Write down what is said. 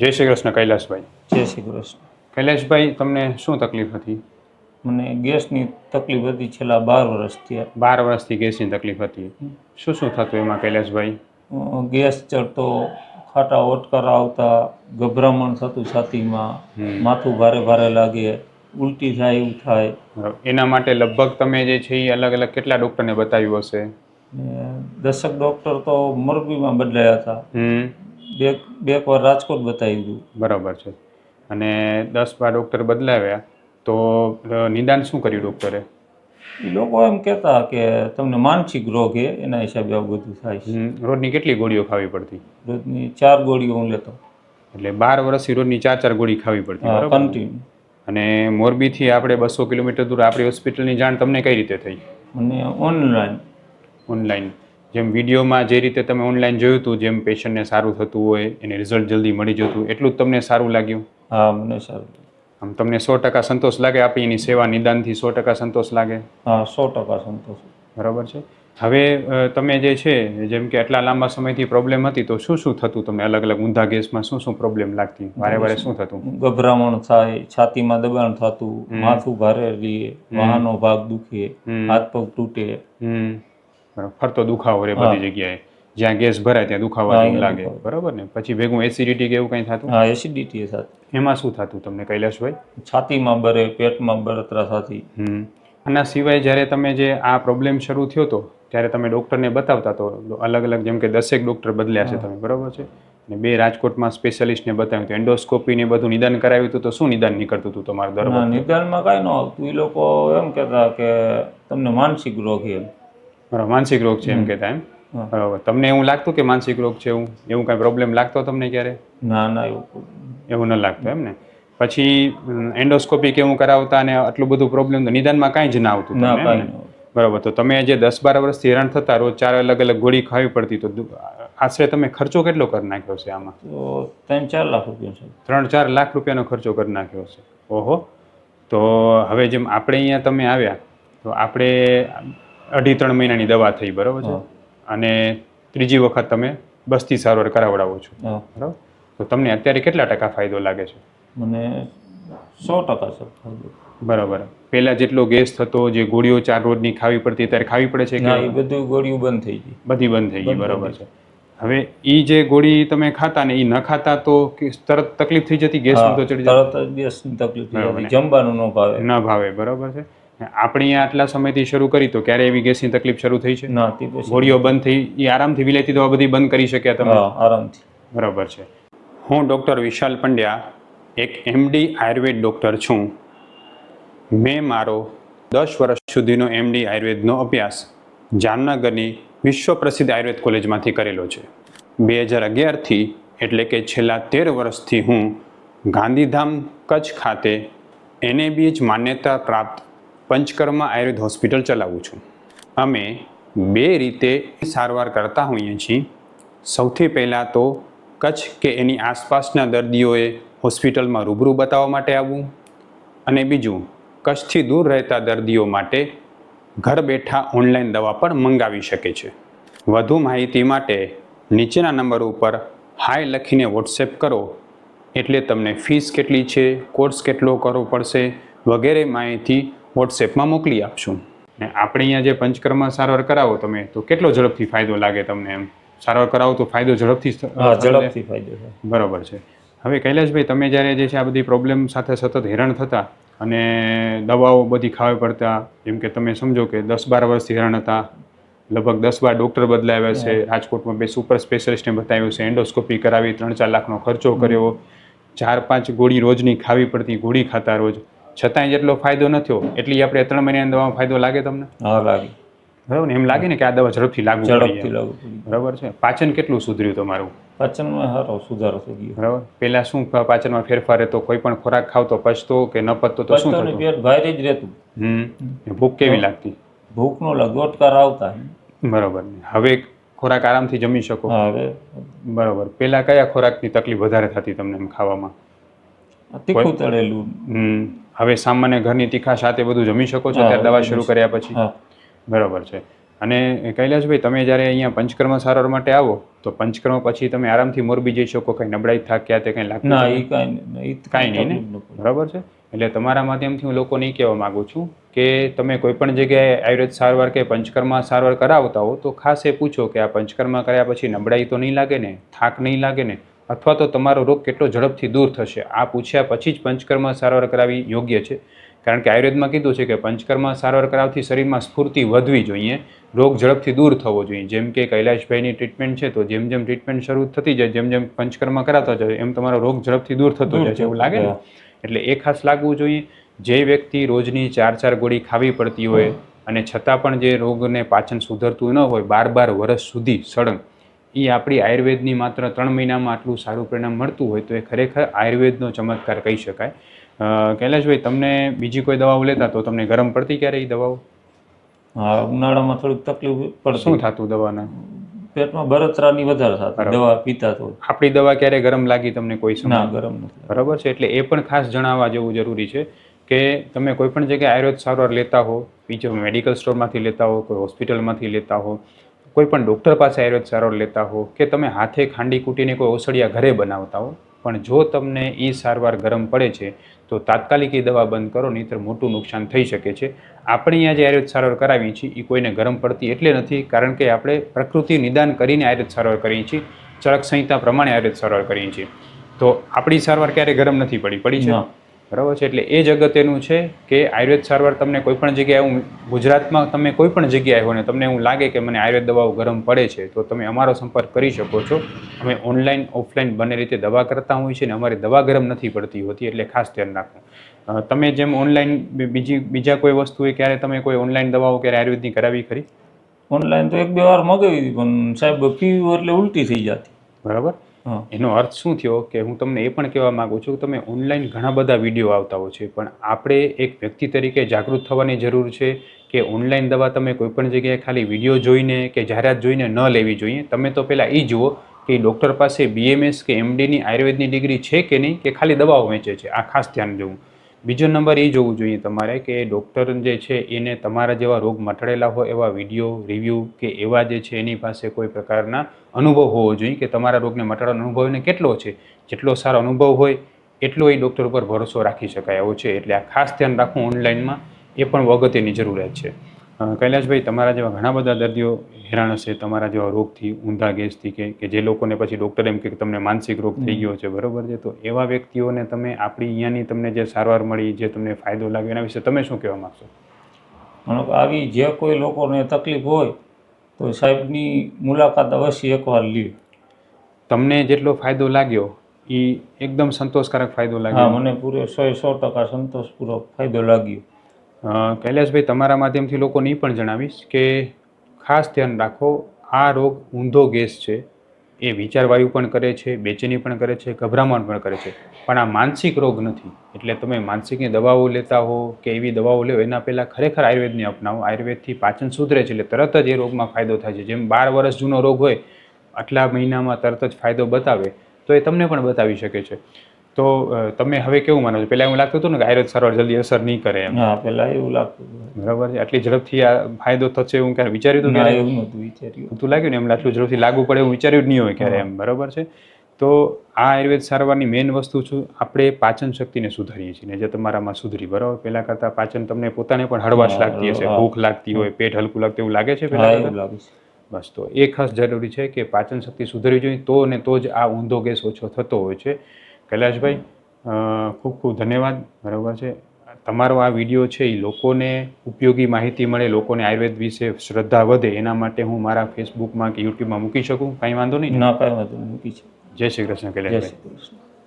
જય શ્રી કૃષ્ણ કૈલાસભાઈ. જય શ્રી કૃષ્ણ. કૈલાસભાઈ તમને શું તકલીફ હતી? મને ગેસની તકલીફ હતી છેલ્લા બાર વર્ષથી બાર વર્ષથી ગેસની તકલીફ હતી. શું શું થતું એમાં કૈલાસભાઈ? ગેસ ચડતો ખાટા ઓટકાર આવતા ગભરામણ થતું છાતીમાં માથું ભારે ભારે લાગે ઉલટી થાય એવું થાય. એના માટે લગભગ તમે જે છે એ અલગ અલગ કેટલા ડૉક્ટરને બતાવ્યું હશે? દશક ડૉક્ટર તો મોરબીમાં બદલાયા હતા. બે બે વાર રાજકોટ બતાવી દીધું બરાબર છે. અને દસ બાર ડૉક્ટર બદલાવ્યા તો નિદાન શું કર્યું ડૉક્ટરે? એ લોકો એમ કહેતા કે તમને માનસિક રોગ છે એના હિસાબે આવું બધું થાય છે. રોજની કેટલી ગોળીઓ ખાવી પડતી? રોજની ચાર ગોળીઓ હું લેતો. એટલે બાર વર્ષથી રોજની ચાર ચાર ગોળી ખાવી પડતી કન્ટિન્યુ અને મોરબીથી આપણે બસો કિલોમીટર દૂર આપણી હોસ્પિટલની જાણ તમને કઈ રીતે થઈ? મને ઓનલાઈન ઓનલાઈન જેમ વિડીયોમાં જે રીતે તમે ઓનલાઈન જોયું હતું જેમ પેશન્ટને સારું થતું હોય એને રિઝલ્ટ જલ્દી મળી જતું એટલું જ તમને સારું લાગ્યું? હા મને સારું. આમ તમને સો ટકા સંતોષ લાગે આપણી એની સેવા નિદાનથી સો ટકા સંતોષ લાગે? હા સો ટકા સંતોષ. બરાબર છે. હવે તમે જે છે જેમ કે આટલા લાંબા સમયથી પ્રોબ્લેમ હતી તો શું શું થતું તમને અલગ અલગ ઊંધા ગેસમાં? શું શું પ્રોબ્લેમ લાગતી? વારે વારે શું થતું? ગભરામણ થાય છાતીમાં દબાણ થતું માથું ભારે રહીએ વાહનો ભાગ દુખે હાથ પગ તૂટે. બરાબર? ફરતો દુખાવો રે બધી જગ્યાએ. જ્યાં ગેસ ભરાય ત્યાં દુખાવા જેવું લાગે. બરાબર ને? પછી ભેગું એસિડિટી કે એવું કંઈ થતું? હા એસિડિટી થતું. એમાં શું થતું તમને કૈલાસભાઈ છાતીમાં બરે પેટમાં બળતરા થતી. આના સિવાય જ્યારે તમે જે આ પ્રોબ્લેમ શરૂ થયો હતો ત્યારે તમે ડૉક્ટરને બતાવતા તો અલગ અલગ જેમ કે દસેક ડૉક્ટર બદલ્યા છે તમે બરાબર છે? અને બે રાજકોટમાં સ્પેશિયાલિસ્ટને બતાવ્યું હતું એન્ડોસ્કોપી ને બધું નિદાન કરાવ્યું હતું તો શું નિદાન નીકળતું હતું તમારા દર? નિદાનમાં કાંઈ ન આવતું. એ લોકો એમ કહેતા કે તમને માનસિક રોગ એમ. માનસિક રોગ છે એમ કહેતા એમ. બરાબર. તમને એવું લાગતું કે માનસિક રોગ છે એવું? એવું કાંઈ પ્રોબ્લેમ લાગતો તમને ક્યારે? ના ના એવું એવું ન લાગતું એમ ને? પછી એન્ડોસ્કોપી કે એવું કરાવતા અને આટલું બધું પ્રોબ્લેમ તો નિદાનમાં કાંઈ જ ના આવતું. બરાબર. તો તમે જે દસ બાર વર્ષથી હેરાન થતા રોજ ચાર અલગ અલગ ગોળી ખાવી પડતી તો આશરે તમે ખર્ચો કેટલો કરી નાખ્યો છે આમાં? તો ત્રણ ચાર લાખ રૂપિયા છે. ત્રણ ચાર લાખ રૂપિયાનો ખર્ચો કરી નાખ્યો છે ઓહો. તો હવે જેમ આપણે અહીંયા તમે આવ્યા તો આપણે અઢી ત્રણ મહિનાની દવા થઈ બરાબર છે? અને ત્રીજી વખત તમે બસ્તી સારવાર કરાવડાવો છો. બરાબર? તો તમને અત્યારે કેટલા ટકા ફાયદો લાગે છે? મને સો ટકા સર બરાબર. પહેલા જેટલો ગેસ થતો જે ગોળીઓ ચાર રોજની ખાવી પડતી અત્યારે ખાવી પડે છે કે બધું ગોળીઓ બંધ થઈ ગઈ. બધી બંધ થઈ ગઈ બરાબર છે. હવે એ જે ગોળી તમે ખાતા ને એ ન ખાતા તો તરત તકલીફ થઈ જતી ગેસ તો ચડી તરત ગેસની તકલીફ થઈ જમવાનું ન ભાવે. ન ભાવે બરાબર છે. આપણે આટલા સમયથી શરૂ કરી તો ક્યારે એવી ગેસની તકલીફ શરૂ થઈ છે? ના તે ગોળીઓ બંધ થઈ એ આરામથી વિલેતી દવા બધી બંધ કરી શક્યા તમે? આરામથી. બરાબર છે. હું ડૉક્ટર વિશાલ પંડ્યા એક એમડી આયુર્વેદ ડૉક્ટર છું. મેં મારો દસ વર્ષ સુધીનો એમડી આયુર્વેદનો અભ્યાસ જામનગરની વિશ્વ પ્રસિદ્ધ આયુર્વેદ કોલેજમાંથી કરેલો છે. બે હજાર અગિયારથી એટલે કે છેલ્લા તેર વર્ષથી હું ગાંધીધામ કચ્છ ખાતે એનએબીએચ માન્યતા પ્રાપ્ત પંચકર્મા આયુર્વેદ હોસ્પિટલ ચલાવું છું. અમે બે રીતે સારવાર કરતા હોઈએ છીએ. સૌથી પહેલાં તો કચ્છ કે એની આસપાસના દર્દીઓએ હોસ્પિટલમાં રૂબરૂ બતાવવા માટે આવવું અને બીજું, કચ્છથી દૂર રહેતા દર્દીઓ માટે ઘર બેઠા ઓનલાઈન દવા પણ મંગાવી શકે છે. વધુ માહિતી માટે નીચેના નંબર ઉપર હાય લખીને વોટ્સએપ કરો. એટલે તમને ફીસ કેટલી છે, કોર્સ કેટલો કરવો પડશે વગેરે માહિતી વોટ્સએપમાં મોકલી આપશું. ને આપણે અહીંયા જે પંચકર્મા સારવાર કરાવો તમે તો કેટલો ઝડપથી ફાયદો લાગે તમને એમ? સારવાર કરાવો તો ફાયદો ઝડપથી? ઝડપથી ફાયદો થાય. બરાબર છે. હવે કૈલાશભાઈ તમે જ્યારે જે છે આ બધી પ્રોબ્લેમ સાથે સતત હેરાન થતા અને દવાઓ બધી ખાવી પડતા જેમ કે તમે સમજો કે દસ બાર વર્ષથી હેરાન હતા લગભગ દસ બાર ડૉક્ટર બદલાવ્યા છે રાજકોટમાં બે સુપર સ્પેશિયલિસ્ટને બતાવ્યું છે એન્ડોસ્કોપી કરાવી ત્રણ ચાર લાખનો ખર્ચો કર્યો ચાર પાંચ ગોળી રોજની ખાવી પડતી ગોળી ખાતા રોજ. છતાંય જેટલો ફાયદો ન થયો એટલી આપણે ત્રણ મહિનાની દવામાં ફાયદો લાગે તમને? હા લાગે. બરાબર ને? એમ લાગે ને કે આ દવા ઝડપથી લાગુ ઝડપથી લાગુ બરાબર છે. પાચન કેટલું સુધર્યું તમારું? પાચનમાં સારો સુધારો થઈ ગયો. બરાબર. પહેલા શું પાચનમાં ફેરફાર હતો? કોઈ પણ ખોરાક ખાવ તો પચતો કે ન પચતો તો શું થતું? પેટ ભારે જ રહેતું. હમ. ભૂખ કેવી લાગતી? ભૂખનો લગોટકાર આવતા બરાબર હવે ખોરાક આરામથી જમી શકો? હવે. બરાબર. પહેલા કયા ખોરાકની તકલીફ વધારે થતી તમને એમ ખાવામાં? તીખું તળેલું. હમ. હવે સામાન્ય ઘરની તીખા સાથે બધું જમી શકો છો ત્યારે દવા શરૂ કર્યા પછી. બરાબર છે. અને કૈલાશભાઈ તમે જ્યારે અહીંયા પંચકર્મ સારવાર માટે આવો તો પંચકર્મ પછી તમે આરામથી મોરબી જઈ શકો કંઈ નબળાઈ થાક્યા તે કંઈ લાગતું ના એ કાંઈ નહીં કાંઈ નહીં ને? બરાબર છે. એટલે તમારા માધ્યમથી હું લોકોને એ કહેવા માગું છું કે તમે કોઈ પણ જગ્યાએ આયુર્વેદ સારવાર કે પંચકર્મા સારવાર કરાવતા હો તો ખાસ એ પૂછો કે આ પંચકર્મા કર્યા પછી નબળાઈ તો નહીં લાગે ને? થાક નહીં લાગે ને? અથવા તો તમારો રોગ કેટલો ઝડપથી દૂર થશે? આ પૂછ્યા પછી જ પંચકર્મ સારવાર કરાવી યોગ્ય છે. કારણ કે આયુર્વેદમાં કીધું છે કે પંચકર્મ સારવાર કરાવથી શરીરમાં સ્ફૂર્તિ વધવી જોઈએ. રોગ ઝડપથી દૂર થવો જોઈએ. જેમ કે કૈલાશભાઈની ટ્રીટમેન્ટ છે તો જેમ જેમ ટ્રીટમેન્ટ શરૂ થતી જાય જેમ જેમ પંચકર્મ કરાવતા જાય એમ તમારો રોગ ઝડપથી દૂર થતો જાય છે એવું લાગે ને? એટલે એ ખાસ લાગવું જોઈએ. જે વ્યક્તિ રોજની ચાર ચાર ગોળી ખાવી પડતી હોય અને છતાં પણ જે રોગને પાચન સુધરતું ન હોય બાર બાર વર્ષ સુધી સળંગ એ આપણી આયુર્વેદની માત્ર ત્રણ મહિનામાં આટલું સારું પરિણામ મળતું હોય તો એ ખરેખર આયુર્વેદનો ચમત્કાર કહી શકાય. કૈલાશભાઈ તમને બીજી કોઈ દવાઓ લેતા તો તમને ગરમ પડતી ક્યારે એ દવાઓ? હા ઉનાળામાં થોડીક તકલીફ શું થતું દવાના? પેટમાં બળતરાની વધારે થતી દવા પીતા તો. આપણી દવા ક્યારે ગરમ લાગી તમને કોઈ સમય? ગરમ નથી બરાબર છે એટલે એ પણ ખાસ જણાવવા જેવું જરૂરી છે કે તમે કોઈ પણ જગ્યાએ આયુર્વેદ સારવાર લેતા હો બીજો મેડિકલ સ્ટોરમાંથી લેતા હો કોઈ હોસ્પિટલમાંથી લેતા હો કોઈ પણ ડૉક્ટર પાસે આયુર્વેદ સારવાર લેતા હો કે તમે હાથે ખાંડી કૂટીને કોઈ ઓસડિયા ઘરે બનાવતા હો, પણ જો તમને એ સારવાર ગરમ પડે છે, તો તાત્કાલિક એ દવા બંધ કરો, નહીંતર મોટું નુકસાન થઈ શકે છે. આપણે અહીંયા જે આયુર્વેદ સારવાર કરાવીએ છીએ એ કોઈને ગરમ પડતી એટલે નથી, કારણ કે આપણે પ્રકૃતિ નિદાન કરીને આયુર્વેદ સારવાર કરીએ છીએ. ચરક સંહિતા પ્રમાણે આયુર્વેદ સારવાર કરીએ છીએ. તો આપણી સારવાર ક્યારે ગરમ નથી પડી? પડી છે. બરાબર છે? એટલે એ જ અગત્યનું છે કે આયુર્વેદ સારવાર તમને કોઈપણ જગ્યાએ હું ગુજરાતમાં તમે કોઈપણ જગ્યાએ હો ને તમને એવું લાગે કે મને આયુર્વેદ દવાઓ ગરમ પડે છે તો તમે અમારો સંપર્ક કરી શકો છો. અમે ઓનલાઈન ઓફલાઈન બંને રીતે દવા કરતા હોઈએ છીએ ને અમારી દવા ગરમ નથી પડતી હોતી એટલે ખાસ ધ્યાન રાખવું. તમે જેમ ઓનલાઈન બીજી બીજા કોઈ વસ્તુ હોય ક્યારે તમે કોઈ ઓનલાઈન દવાઓ ક્યારે આયુર્વેદની કરાવી ખરી? ઓનલાઈન તો એક બે વાર મગાવી હતી પણ સાહેબ પીવું એટલે ઉલટી થઈ જતી. બરાબર. એનો અર્થ શું થયો કે હું તમને એ પણ કહેવા માગું છું કે તમે ઓનલાઈન ઘણા બધા વીડિયો આવતા હોય છે, પણ આપણે એક વ્યક્તિ તરીકે જાગૃત થવાની જરૂર છે કે ઓનલાઈન દવા તમે કોઈપણ જગ્યાએ ખાલી વીડિયો જોઈને કે જાહેરાત જોઈને ન લેવી જોઈએ. તમે તો પહેલાં એ જુઓ કે ડૉક્ટર પાસે બીએમએસ કે એમડીની આયુર્વેદની ડિગ્રી છે કે નહીં કે ખાલી દવાઓ વેચે છે. આ ખાસ ધ્યાન દેવું બીજો નંબર એ જોવું જોઈએ તમારે કે ડૉક્ટર જે છે એને તમારા જેવા રોગ મટડેલા હોય એવા વીડિયો રિવ્યૂ કે એવા જે છે એની પાસે કોઈ પ્રકારના અનુભવ હોવો જોઈએ કે તમારા રોગને મટાડવાનો અનુભવ એને કેટલો છે? જેટલો સારો અનુભવ હોય એટલો એ ડૉક્ટર ઉપર ભરોસો રાખી શકાય એવો છે. એટલે આ ખાસ ધ્યાન રાખવું ઓનલાઈનમાં એ પણ અગત્યની જરૂરિયાત છે. કૈલાશભાઈ તમારા જેવા ઘણા બધા દર્દીઓ હેરાન હશે તમારા જેવા રોગથી ઊંધા ગેસથી કે કે જે લોકોને પછી ડૉક્ટર એમ કે તમને માનસિક રોગ થઈ ગયો છે બરોબર છે? તો એવા વ્યક્તિઓને તમે આપણી અહીંયાની તમને જે સારવાર મળી જે તમને ફાયદો લાગ્યો એના વિશે તમે શું કહેવા માગશો? આવી જે કોઈ લોકોને તકલીફ હોય તો સાહેબની મુલાકાત અવશ્ય એકવાર લ્યો. તમને જેટલો ફાયદો લાગ્યો એ એકદમ સંતોષકારક ફાયદો લાગ્યો? મને પૂરે સો સો ટકા સંતોષપૂર્વક ફાયદો લાગ્યો. કૈલાશભાઈ તમારા માધ્યમથી લોકોને એ પણ જણાવીશ કે ખાસ ધ્યાન રાખો, આ રોગ ઊંધો ગેસ છે. એ વિચારવાયુ પણ કરે છે, બેચેની પણ કરે છે, ગભરામણ પણ કરે છે. પણ આ માનસિક રોગ નથી. એટલે તમે માનસિકની દવાઓ લેતા હો કે એવી દવાઓ લો, એના પહેલાં ખરેખર આયુર્વેદને અપનાવો. આયુર્વેદથી પાચન સુધરે છે એટલે તરત જ એ રોગમાં ફાયદો થાય છે. જેમ બાર વર્ષ જૂનો રોગ હોય, આટલા મહિનામાં તરત જ ફાયદો બતાવે, તો એ તમને પણ બતાવી શકે છે. તો તમે હવે કેવું માનો છો? પહેલાં એવું લાગતું હતું ને કે આયુર્વેદ સારવાર જલ્દી અસર નહીં કરે એમ. હા પેલા એવું લાગતું બરાબર છે? આટલી ઝડપથી આ ફાયદો થશે એવું ક્યારે વિચાર્યું હતું એવું નહોતું વિચાર્યું. તું લાગ્યું ને એમ આટલું ઝડપથી લાગુ પડે એવું વિચાર્યું જ નહીં હોય ક્યારે એમ બરાબર છે? તો આ આયુર્વેદ સારવારની મેઇન વસ્તુ છું આપણે પાચન શક્તિને સુધારીએ છીએ જે તમારામાં સુધરી બરાબર? પહેલા કરતાં પાચન તમને પોતાને પણ હળવાશ લાગતી હશે ભૂખ લાગતી હોય પેટ હલકું લાગતું એવું લાગે છે પહેલાં બસ તો એ ખાસ જરૂરી છે કે પાચન શક્તિ સુધરવી જોઈએ તો ને તો જ આ ઊંધો ગેસ ઓછો થતો હોય છે. કૈલાશભાઈ ખૂબ ખૂબ ધન્યવાદ. બરાબર છે? તમારો આ વીડિયો છે એ લોકોને ઉપયોગી માહિતી મળે લોકોને આયુર્વેદ વિશે શ્રદ્ધા વધે એના માટે હું મારા ફેસબુકમાં કે યુટ્યુબમાં મૂકી શકું? કાંઈ વાંધો નહીં? ના કાંઈ વાંધો મૂકી છે. જય શ્રી કૃષ્ણ કૈલાશભાઈ.